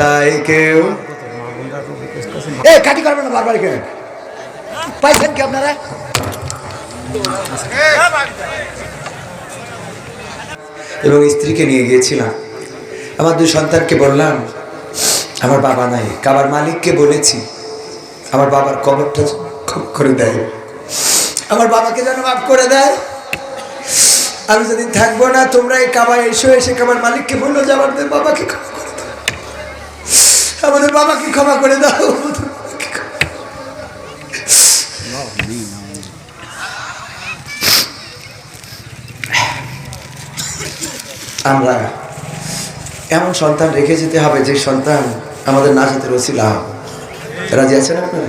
তাই কেউ? এ কাটি করবেন না বারবার কে পাইছেন কি আপনারা? এবং স্ত্রীকে নিয়ে গিয়েছিলাম। আমার দুই সন্তানকে বললাম আমার বাবা নাই কাবার মালিককে বলেছি আমার বাবার কবরটা করে দেয়। আমার বাবাকে যেন মাফ করে দেয়। আমি যদি থাকব না তোমরা এই কাবায় এসো এসে কাবার মালিককে বলল যে আমাদের বাবাকে আমাদের বাবাকে ক্ষমা করে দাও। আমরা এমন সন্তান রেখে যেতে হবে যে সন্তান আমাদের নাজাতের ওসিলা হবে রাজি আছেন আপনারা?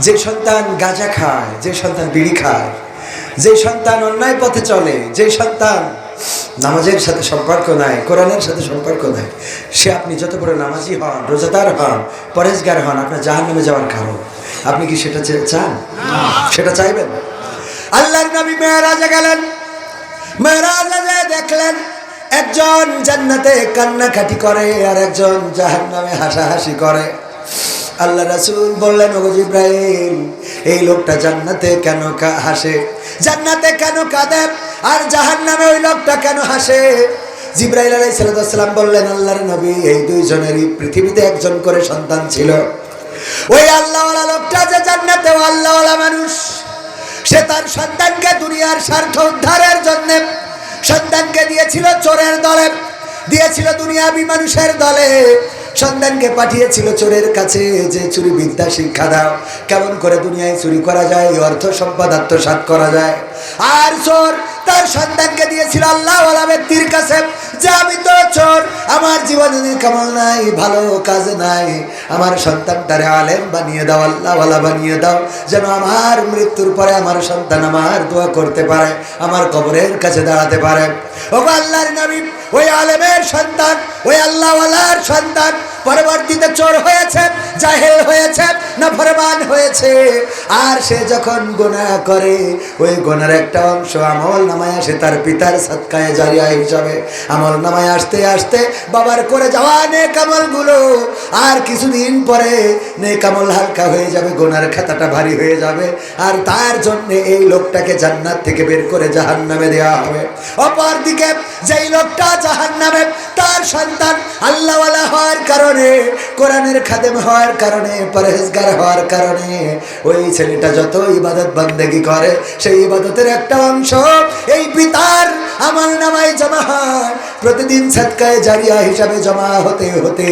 যে সন্তান গাঁজা খায় যে সন্তান বিড়ি খায় যে সন্তান অন্যায় পথে চলে যে সন্তান নামাজের সাথে সম্পর্ক নাই, কোরআনের সাথে সম্পর্ক নাই। সে আপনি যত বড় নামাজি হন, রোজাদার হন পরেশগার হন, আপনার জাহান নামে যাওয়ার কারণ। আপনি কি সেটা চান? সেটা চাইবেন? আল্লাহর নবী মেয়েরাজে গেলেন। মেয়েরাজে দেখলেন, একজন জান্নাতে কান্নাকাটি করে আর একজন জাহান নামে হাসাহাসি করে। আল্লাহ রাসূল বললেন, ওগো জিব্রাইল, এই লোকটা জান্নাতে কেন হাসে? জান্নাতে কেন কাঁদে? আর জাহান্নামে ওই লোকটা কেন হাসে? জিব্রাইল আলাইহিস সালাম বললেন, আল্লাহর নবী এই দুইজনেরই পৃথিবীতে একজন করে সন্তান ছিল। ওই আল্লাহওয়ালা লোকটা যে জান্নাতে আল্লাহওয়ালা মানুষ, সে তার সন্তানকে দুনিয়ার স্বার্থ উদ্ধারের জন্য সন্তানকে দিয়েছিল চোরের দলে, দিয়েছিল দুনিয়াবি মানুষের দলে। সন্তানকে পাঠিয়েছিল চোরের কাছে যে চুরি বিদ্যা শিক্ষা দাও। কেমন করে দুনিয়ায় চুরি করা যায় অর্থ সম্পদ আত্মসাৎ করা যায়। আর চোর তার সন্তানকে দিয়েছিল আল্লাহ ব্যক্তির কাছে যে আমি তো চোর, আমার জীবনে কেমন নাই, ভালো কাজ নাই। আমার সন্তান সন্তানটারে আলেম বানিয়ে দাও, আল্লাহওয়ালা বানিয়ে দাও। যেন আমার মৃত্যুর পরে আমার সন্তান আমার দোয়া করতে পারে, আমার কবরের কাছে দাঁড়াতে পারে। ও আল্লাহর নবী, ওই আলেমের সন্তান, ওই আল্লাহওয়ালার সন্তান পরবর্তীতে চোর হয়েছে, জাহেল হয়েছে না ফরমান হয়েছে। আর সে যখন গোনা করে, ওই গোনার একটা অংশ আমল নামায় আসে, তার পিতার সৎকায় জারিয়া হিসাবে। আমল নামায় আসতে আসতে বাবার করে যাওয়া নেক আমলগুলো, আর কিছুদিন পরে নেক আমল হালকা হয়ে যাবে গোনার খাতাটা ভারী হয়ে যাবে। আর তার জন্য এই লোকটাকে জান্নাত থেকে বের করে জাহান নামে দেওয়া হবে। অপর দিকে যেই লোকটা জাহান নামে তার সন্তান আল্লাহওয়ালা হওয়ার কারণে কোরআনের খাদেম হওয়ার কারণে, পরহেজগার হওয়ার কারণে, ওই ছেলেটা যত ইবাদত বান্দেগি করে, সেই ইবাদতের একটা অংশ আমল নামায় জমা হয়। প্রতিদিন সৎকায় জারিয়া হিসাবে জমা হতে হতে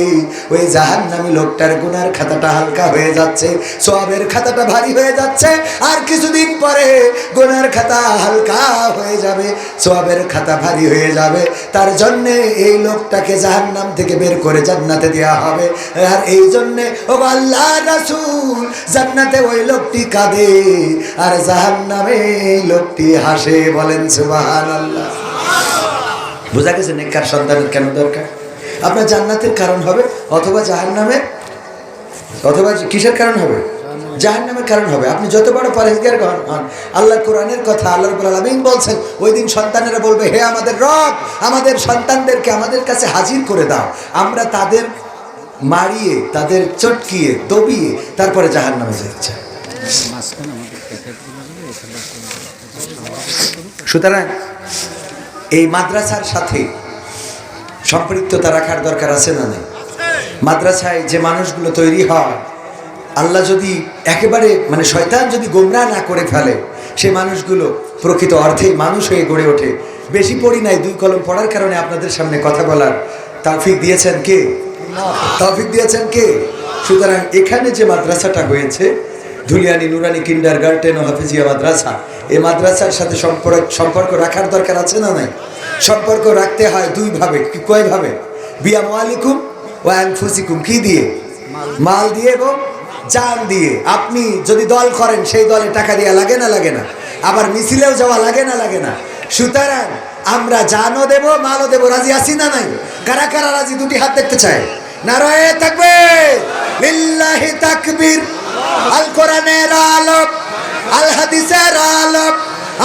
ওই জাহান নামী লোকটার গুনার খাতাটা হালকা হয়ে যাচ্ছে, সোয়াবের খাতাটা ভারী হয়ে যাচ্ছে, আর কিছুদিন পরে গুনার খাতা হালকা হয়ে যাবে, সোয়াবের খাতা ভারী হয়ে যাবে। তার জন্যে এই লোকটাকে জাহান নাম থেকে বের করে জান্নাতে দেওয়া হবে। আর এই জন্যে, ও আল্লাহ রাসূল, জান্নাতে ওই লোকটি কাঁদে, আর জাহান নামে এই লোকটি হাসে, বলেন সুবহানাল্লাহ। বোঝা গেছে নেককার সন্তানের কেন দরকার? আপনার জান্নাতের কারণ হবে অথবা জাহান নামে অথবা কিসের কারণ হবে? জাহান নামের কারণ হবে। আপনি যত বড় পরেজগার হন হন আল্লাহ কোরআনের কথা আল্লাহ রবুল আলমিন বলছেন, ওই দিন সন্তানেরা বলবে, হে আমাদের রব, আমাদের সন্তানদেরকে আমাদের কাছে হাজির করে দাও। আমরা তাদের মারিয়ে, তাদের চটকিয়ে, দবিয়ে তারপরে জাহান নামে যেতে সুতরাং এই মাদ্রাসার সাথে সম্পৃক্ততা রাখার দরকার আছে না নেই? মাদ্রাসায় যে মানুষগুলো তৈরি হয় আল্লাহ যদি একেবারে মানে শয়তান যদি গোমরা না করে ফেলে সে মানুষগুলো প্রকৃত অর্থেই মানুষ হয়ে গড়ে ওঠে। বেশি পড়ি নাই দুই কলম পড়ার কারণে আপনাদের সামনে কথা বলার তাফিক দিয়েছেন কে? তৌফিক দিয়েছেন কে? সুতরাং এখানে যে মাদ্রাসাটা হয়েছে ধুলিয়ানি, নুরানি কিন্ডার গার্ডেন ও হাফিজিয়া মাদ্রাসা। এই মাদ্রাসার সাথে সম্পর্ক সম্পর্ক রাখার দরকার আছে না নাই? সম্পর্ক রাখতে হয় দুই ভাবে কি কয় বিয়া মালিকুম ও অ্যানফুসিকুম কি দিয়ে? মাল দিয়ে এবং জান দিয়ে। আপনি যদি দল করেন, সেই দলে টাকা দেওয়া লাগে না লাগে না। আবার মিছিলেও যাওয়া লাগে না লাগে না। সুতরাং আমরা জানও দেব, মালও দেব। রাজি আছি না নাই? কারা কারা রাজি? দুটি হাত দেখতে চায়। নারায়ে থাকবে লিল্লাহি তাকবীর! আল কোরআনের আলোক আল হাদিসের আলোক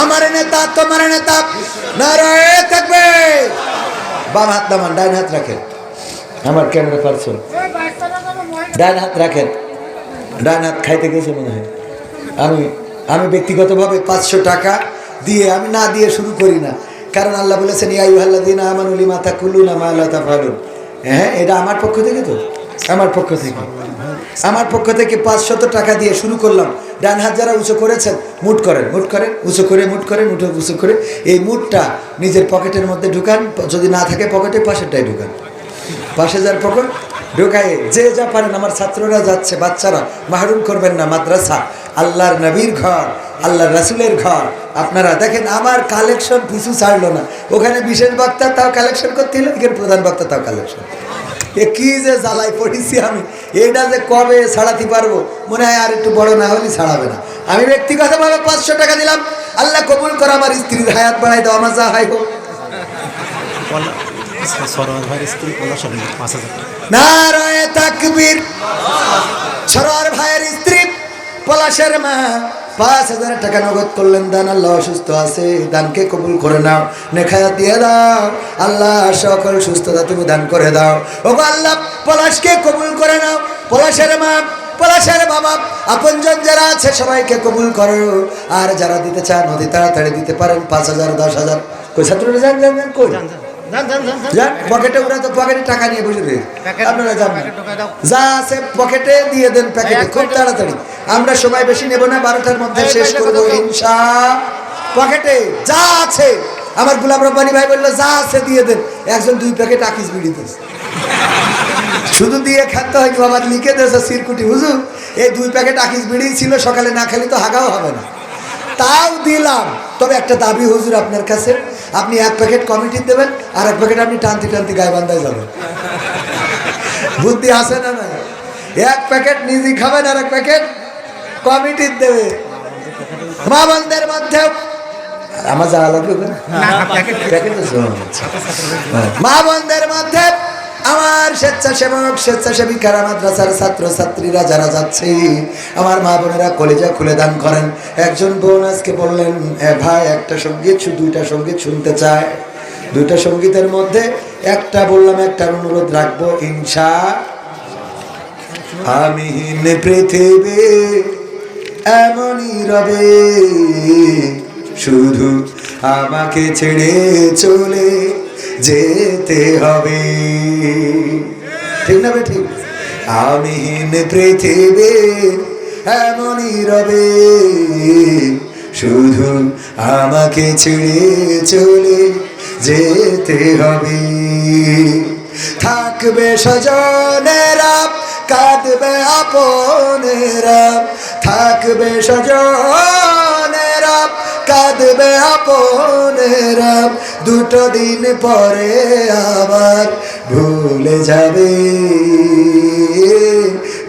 আমার নেতা, তোমার নেতা, নারায়ে থাকবে বাম হাত নামান, ডান হাত রাখেন। আমার ক্যামেরা পার্সন ডান হাত রাখেন। ডান হাত খাইতে গেছে মনে হয়। আমি আমি ব্যক্তিগতভাবে পাঁচশো টাকা দিয়ে, আমি না দিয়ে শুরু করি না। কারণ আল্লাহ বলেছেন ইয়াই আল্লাহ দিন আমানুলি মাথা কুলু না মা আল্লাহ হ্যাঁ এটা আমার পক্ষ থেকে তো। আমার পক্ষ থেকে। আমার পক্ষ থেকে পাঁচশত টাকা দিয়ে শুরু করলাম। ডান হাত যারা উঁচু করেছেন, মুট করেন মুট করেন, উঁচু করে, মুট করেন, উঠে উঁচু করে। এই মুটটা নিজের পকেটের মধ্যে ঢুকান, যদি না থাকে পকেটে পাশেরটাই ঢুকান। পাশে যার পকেট, ঢুকায় যে যা পারেন, আমার ছাত্ররা যাচ্ছে, বাচ্চারা, মাহরুম করবেন না, মাদ্রাসা, আল্লাহর নবীর ঘর, আল্লাহর রাসুলের ঘর। আপনারা দেখেন, আমার কালেকশন পিছু ছাড়লো না। ওখানে বিশেষ বক্তা, তাও কালেকশন করতে এখানে প্রধান বক্তা, তাও কালেকশন এ কি যে জ্বালাই পড়েছি আমি? এটা যে কবে ছাড়াতে পারব? মনে হয় আর একটু বড় না হলে ছাড়াবে না। আমি ব্যক্তিগতভাবে পাঁচশো টাকা দিলাম। আল্লাহ কবুল করো আমার স্ত্রীর হায়াত বাড়াই দাও আমার যা হাই হোক। নারায় তাকবীর। ভাইয়ের স্ত্রী পলাশের মা। পাঁচ হাজার টাকা নগদ করলেন দান আল্লাহ অসুস্থ আছে দানকে কবুল করে নাও নেখায়া দিয়ে দাও। আল্লাহ সকল সুস্থতা তুমি দান করে দাও। ও আল্লাহ পলাশকে কবুল করে নাও। পলাশের মা পলাশের বাবা আপনজন যারা আছে সবাইকে কবুল করো। আর যারা দিতে চান অতি তাড়াতাড়ি দিতে পারেন পাঁচ হাজার দশ হাজার। কই ছাত্ররা যান যান যান কই? পকেটে ওরা তো পকেটে টাকা নিয়ে বসে আপনারা যান। যা আছে পকেটে দিয়ে দেন প্যাকেটে খুব তাড়াতাড়ি। আমরা সময় বেশি নেব না বারোটার মধ্যে শেষ করব? ইনশা পকেটে যা আছে। আমার গুলাম রব্বানি ভাই বলল যা আছে দিয়ে দেন। একজন দুই প্যাকেট আকিস বিড়ি দিয়েছে। শুধু দিয়ে খাতে হয় বাবা লিখে দিয়েছে সিরকুটি। হুজুর এই দুই প্যাকেট আকিস বিড়ি ছিল সকালে না খেলে তো হাগাও হবে না। তাও দিলাম। তবে একটা দাবি হুজুর আপনার কাছে আপনি এক প্যাকেট কমিটি দেবেন আর এক প্যাকেট আপনি টানতে টানতে গায়ে বান্ধায় যাবেন। বুদ্ধি আছে না না এক প্যাকেট নিজে খাবেন আর এক প্যাকেট কমিটির দেবে। মা বন্ধের মধ্যে আমার যা লাগবে। মা বন্ধের মধ্যে আমার স্বেচ্ছাসেবক স্বেচ্ছাসেবিকারা মাদ্রাসার ছাত্র ছাত্রীরা যারা যাচ্ছে আমার মা বোনেরা কলেজা খুলে দান করেন। একজন বোন আজকে বললেন "এ ভাই একটা সংগীত দুইটা সংগীত শুনতে চায়। দুইটা সঙ্গীতের মধ্যে একটা বললাম একটা অনুরোধ রাখব ইনশা আমি পৃথিবী এমনই রবে। শুধু আমাকে ছেড়ে চলে যেতে হবে। ঠিক না ঠিক? আমি হীন পৃথিবী, এমনই রবে। শুধু আমাকে ছেড়ে চলে যেতে হবে। থাকবে সজনেরা কাঁদবে আপনেরা। থাকবে সজনেরা কাঁদবে আপনেরা দুটো দিন পরে আবার ভুলে যাবে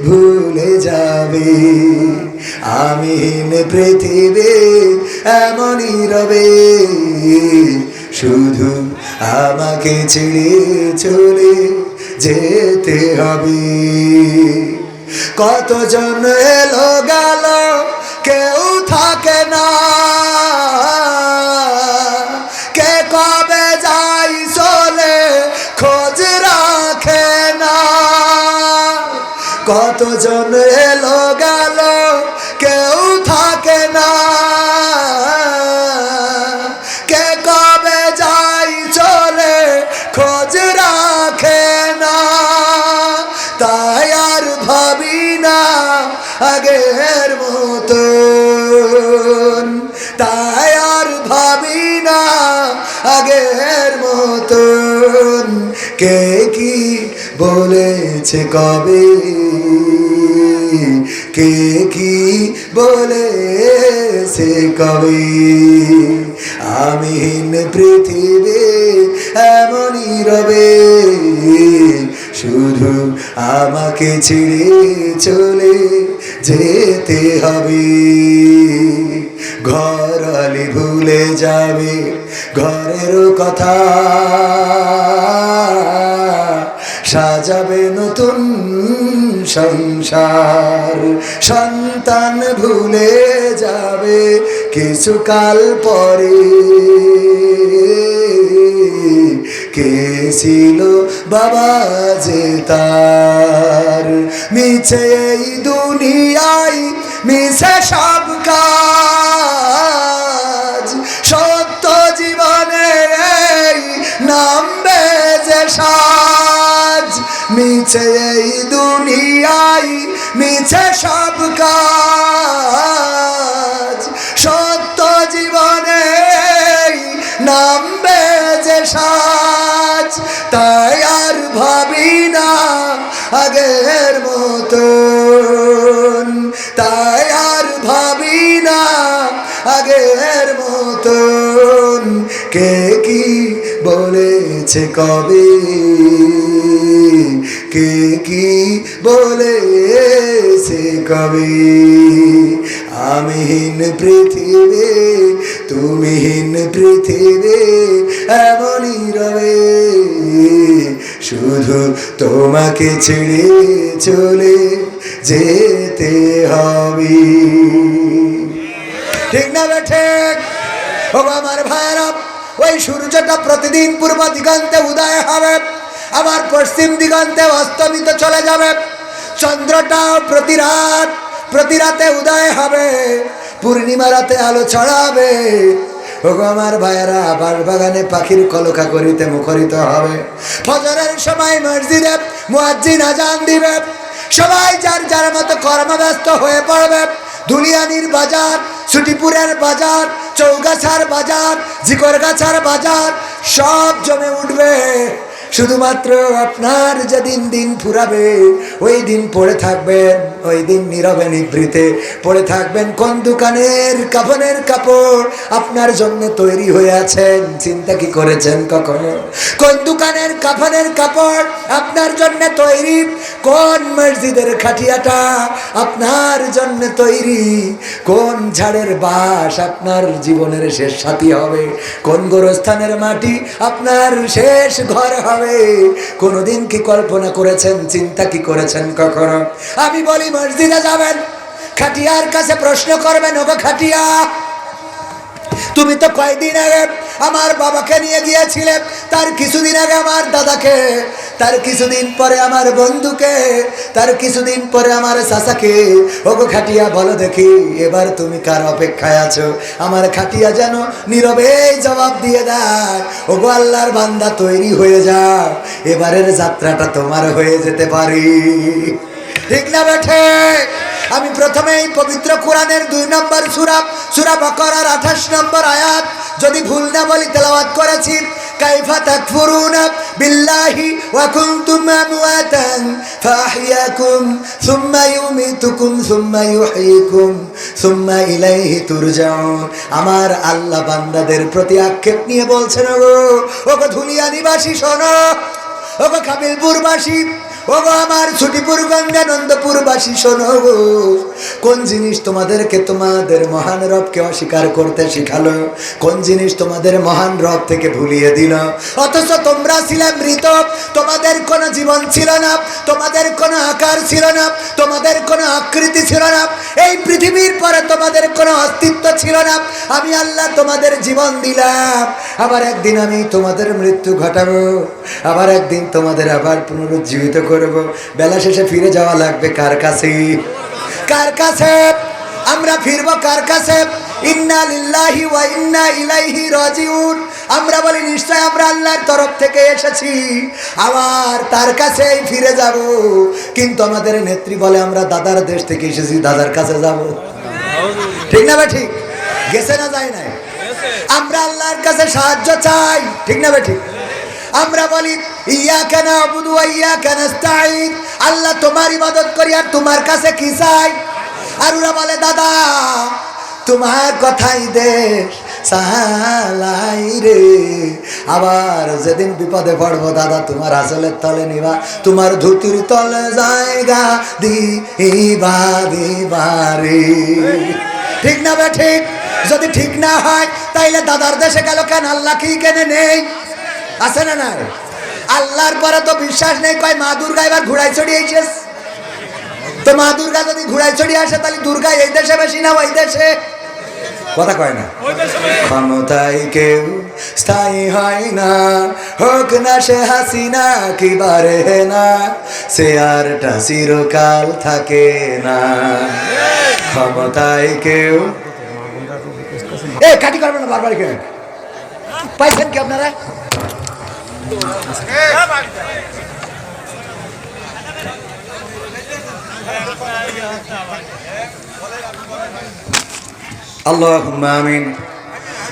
ভুলে যাবে। আমি পৃথিবী এমনই রবে, শুধু আমাকে ছেড়ে চলে যেতে হবে। কতজন এলো গেল? কেউ থাকে না। কে কবে যাই চলে খোঁজ রাখে না। কতজন এলো গেল? আগের মতন। কে কি বলেছে কবে? কে কি বলেছে কবে? আমি পৃথিবী এমনই রবে। শুধু আমাকে ছেড়ে চলে যেতে হবে। ঘর আলি ভুলে যাবে। ঘরেরও কথা সাজাবে নতুন সংসার। সন্তান ভুলে যাবে কিছুকাল পরে। কে ছিল বাবা যে তার? মিছে এই দুনিয়ায়, মিছে সব কাজ। মিছে এই দুনিয়ায়, মিছে সব কাজ। সত্য জীবনে নামবে যে সাজ, তাই আর ভাবি না আগের মতন। তাই আর ভাবি না আগের মতন। কে কি বলেছে কবে? কে কি বলেছে কবি? আমিহীন পৃথিবী তুমিহীন পৃথিবী, এমনই রবে। শুধু তোমাকে ছেড়ে চলে যেতে হবে। ঠিক না ঠিক? ও আমার ভাইরা, ওই সূর্যটা প্রতিদিন পূর্ব দিগন্তে উদয় হবে। আবার পশ্চিম দিগন্তে অস্তমিত চলে যাবে। চন্দ্রটাও প্রতি রাত, প্রতি রাতে উদয় হবে। পূর্ণিমা রাতে আলো ছড়াবে। ওগো আমার ভাইয়েরা আবার বাগানে পাখির কলকা করিতে মুখরিত হবে। ফজরের সময় মসজিদে মুয়াজ্জিন আজান দিবে। সবাই যার যার মতো কর্মব্যস্ত হয়ে পড়বে। ধুলিয়ানির বাজার ছুটিপুরের বাজার, চৌগাছার বাজার, জিকরগাছার বাজার, সব জমে উঠবে। শুধুমাত্র আপনার যেদিন দিন ফুরাবে, ওই দিন পড়ে থাকবেন, ওই দিন নীরবে নিভৃতে পড়ে থাকবেন। কোন দোকানের কাপনের কাপড় আপনার জন্য তৈরি হয়ে আছেন? চিন্তা কি করেছেন কখনো? কোন দোকানের কাফনের কাপড় আপনার জন্য তৈরি? কোন মসজিদের খাটিয়াটা আপনার জন্য তৈরি? কোন ঝাড়ের বাস আপনার জীবনের শেষ সাথী হবে? কোন গোরস্থানের মাটি আপনার শেষ ঘর হবে? কোনোদিন কি কল্পনা করেছেন, চিন্তা কি করেছেন কখনো? আমি বলি, মসজিদে যাবেন। খাটিয়ার কাছে প্রশ্ন করবেন, ওগো খাটিয়া তুমি তো কয়দিন আগে আমার বাবাকে নিয়ে গিয়েছিলে, তার কিছুদিন আগে আমার দাদাকে, তার কিছুদিন পরে আমার বন্ধুকে, তার কিছুদিন পরে আমার চাচাকে। ওগো খাটিয়া, বলো দেখি, এবার তুমি কার অপেক্ষায় আছো? আমার খাটিয়া যেন নীরবে জবাব দিয়ে দেয়, ওগো আল্লাহর বান্দা তৈরি হয়ে যাও, এবারের যাত্রাটা তোমার হয়ে যেতে পারি। ঠিক না বেঠে? আমি প্রথমেই পবিত্র কোরআনের দুই নম্বর সুরা সুরা বকরার আঠাশ নম্বর আয়াত। যদি ভুল না বলি, তেলাওয়াত করেছি। কাইফা বিল্লাহি আমার আল্লাহ বান্দাদের প্রতি আক্ষেপ নিয়ে বলছেন, ওগো ওগো ধুলিয়া নিবাসী শোনো, ওগো কাবিলপুরবাসী ওগো আমার ছুটিপুর গঙ্গানন্দপুরবাসী শোনো গো। কোন জিনিস তোমাদেরকে তোমাদের মহান রবকে অস্বীকার করতে শিখালো? কোন জিনিস তোমাদের মহান রব থেকে ভুলিয়ে দিল? অথচ তোমরা ছিলে মৃত, তোমাদের কোনো জীবন ছিল না, তোমাদের কোনো আকার ছিল না, তোমাদের কোনো আকৃতি ছিল না, এই পৃথিবীর পরে তোমাদের কোনো অস্তিত্ব ছিল না। আমি আল্লাহ তোমাদের জীবন দিলাম, আবার একদিন আমি তোমাদের মৃত্যু ঘটাবো, আবার একদিন তোমাদের আবার পুনরুজ্জীবিত করব। বেলা শেষে ফিরে যাওয়া লাগবে কার কাছে? কার কাছে? আমরা ফিরবো কার কাছে? ইন্না লিল্লাহি ওয়া ইন্না ইলাইহি রাজিউন। আমরা বলি নিশ্চয় আমরা আল্লাহর তরফ থেকে এসেছি। আবার তার কাছেই ফিরে যাব। কিন্তু আমাদের নেত্রী বলে আমরা দাদার দেশ থেকে এসেছি দাদার কাছে যাব। ঠিক না ভাই ঠিক? গেছে না যায় নাই? আমরা আল্লাহর কাছে সাহায্য চাই। ঠিক না ভাই ঠিক? আমরা বলি ইয়া কেন আবুদু ইয়া কেন আল্লাহ তোমার ইবাদত করি আর তোমার কাছে কি চাই? আর ওরা বলে, দাদা, তোমার কথাই দে সালাই রে। আবার যেদিন বিপদে পড়ব, দাদা, তোমার আসলের তলে নিবা, তোমার ধুতির তলে জায়গা দিবা দিবা রে। ঠিক না বে, ঠিক? যদি ঠিক না হয়, তাইলে দাদার দেশে গেল কেন? আল্লাহ কি কেনে নেই? আছে না নাই? আল্লাহর পরে তো বিশ্বাস নেই কয় মা দুর্গা এবার ঘুরাই চড়িয়েছে তো মা দুর্গা যদি ঘুরাই চড়িয়ে আসে তাহলে দুর্গা এই দেশে বেশি না ওই দেশে? কথা কয় না। ক্ষমতায় কেউ স্থায়ী হয় না হোক না সে হাসিনা কি বারে না সে আরটা চিরকাল থাকে না। ক্ষমতায় কেউ এ কাটি করবেন না বারবার এখানে। পাইছেন কি আপনারা? اللهم آمين.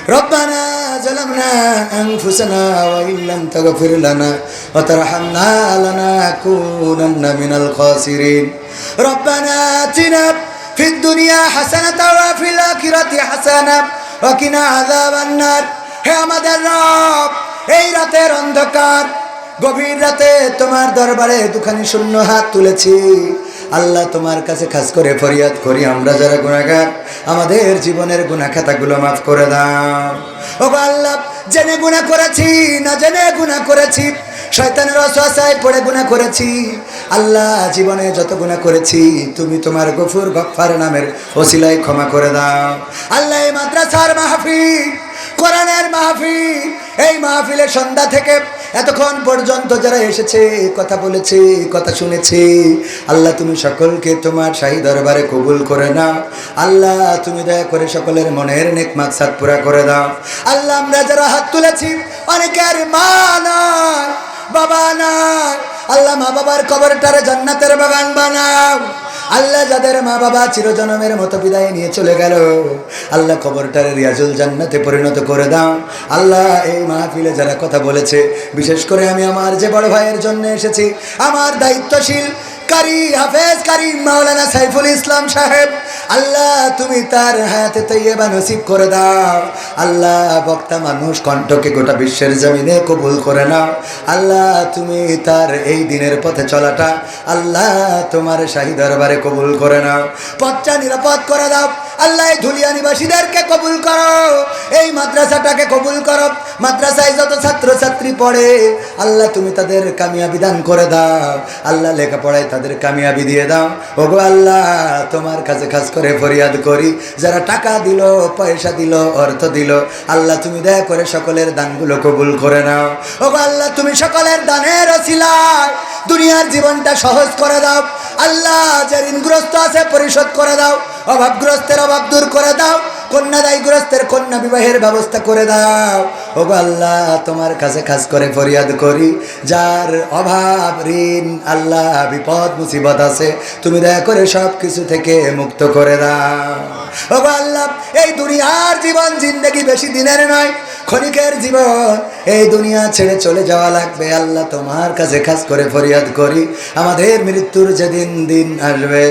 ربنا ظلمنا أنفسنا وإن لم تغفر لنا وترحمنا لنكونن من الخاسرين. ربنا آتنا في الدنيا حسنة وفي الآخرة حسنة وكنا عذاب النار. يا مدى الرب এই রাতের অন্ধকার, গভীর রাতে তোমার দরবারে দুখানি শূন্য হাত তুলেছি। আল্লাহ তোমার কাছে খাস করে ফরিয়াদ করি, আমরা যারা গুণাগার আমাদের জীবনের গুণা খাতাগুলো মাফ করে দাও। ও আল্লাহ, জেনে গুণা করেছি, না জেনে গুণা করেছি? শয়তানের অসহায় পড়ে গুণা করেছি। আল্লাহ, জীবনে যত গুণা করেছি, তুমি তোমার গফুর গফার নামের ওসিলায় ক্ষমা করে দাও। আল্লাহ মাদ্রাসার মাহফিল কোরআনের মাহফিল। এই মাহফিলের সন্ধ্যা থেকে এতক্ষণ পর্যন্ত যারা এসেছে, কথা বলেছে, কথা শুনেছে, আল্লাহ তুমি সকলকে তোমার শাহী দরবারে কবুল করে নাও। আল্লাহ তুমি দয়া করে সকলের মনের নেক মাকসাদ পুরা করে দাও। আল্লাহ, আমরা যারা হাত তুলেছি, অনেকের মা নয় বাবা নয় আল্লাহ মা বাবার কবরটারে জান্নাতের বাগান বানাও। আল্লাহ যাদের মা বাবা চিরজনমের মতো বিদায় নিয়ে চলে গেল, আল্লাহ খবরটারে রিয়াজুল জান্নাতে পরিণত করে দাও। আল্লাহ এই মাহফিলে যারা কথা বলেছে, বিশেষ করে আমি আমার যে বড় ভাইয়ের জন্য এসেছি, আমার দায়িত্বশীল কারি, হাফেজ কারি, মাওলানা সাইফুল ইসলাম সাহেব, আল্লাহ তুমি তার হায়াতে তৈবা নসিব করে দাও। আল্লাহ বক্তা মানুষ কণ্ঠকে গোটা বিশ্বের জমিনে কবুল করে নাও। আল্লাহ তুমি তার এই দিনের পথে চলাটা আল্লাহ তোমার শাহী দরবারে কবুল করে নাও। পথটা নিরাপদ করে দাও। আল্লাহ ধুলিয়া নিবাসীদেরকে কবুল করো। এই মাদ্রাসাটাকে কবুল করো। মাদ্রাসায় যত ছাত্র ছাত্রী পড়ে, আল্লাহ তুমি তাদের কামিয়াবি দান করে দাও। আল্লাহ লেখাপড়ায় তাদের কামিয়াবি দিয়ে দাও। ওগো আল্লাহ, তোমার কাছে খাস করে ফরিয়াদ করি। যারা টাকা দিল, পয়সা দিল, অর্থ দিল, আল্লাহ তুমি দয়া করে সকলের দানগুলো কবুল করে নাও। ওগো আল্লাহ, তুমি সকলের দানের অছিলায় দুনিয়ার জীবনটা সহজ করে দাও। আল্লাহ যে ঋণগ্রস্ত আছে পরিশোধ করে দাও। অভাবগ্রস্তের অভাব দূর করে দাও। কন্যাদায়গ্রস্তের কন্যা বিবাহের ব্যবস্থা করে দাও। ও আল্লাহ, তোমার কাছে খাস করে, ফরিয়াদ করি। যার অভাব, ঋণ, আল্লাহ, বিপদ, মুসিবত আছে, তুমি দয়া করে সব কিছু থেকে মুক্ত করে দাও। ও আল্লাহ, এই দুনিয়ার জীবন জিন্দগি বেশি দিনের নয়, ক্ষণিকের জীবন। এই দুনিয়া ছেড়ে চলে যাওয়া লাগবে। আল্লাহ, তোমার কাছে খাস করে, ফরিয়াদ করি। আমাদের মৃত্যুর যেদিন দিন আসবে,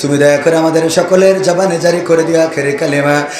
তুমি দয়া করে আমাদের সকলের জবানে জারি করে দিও আখের কালেমা।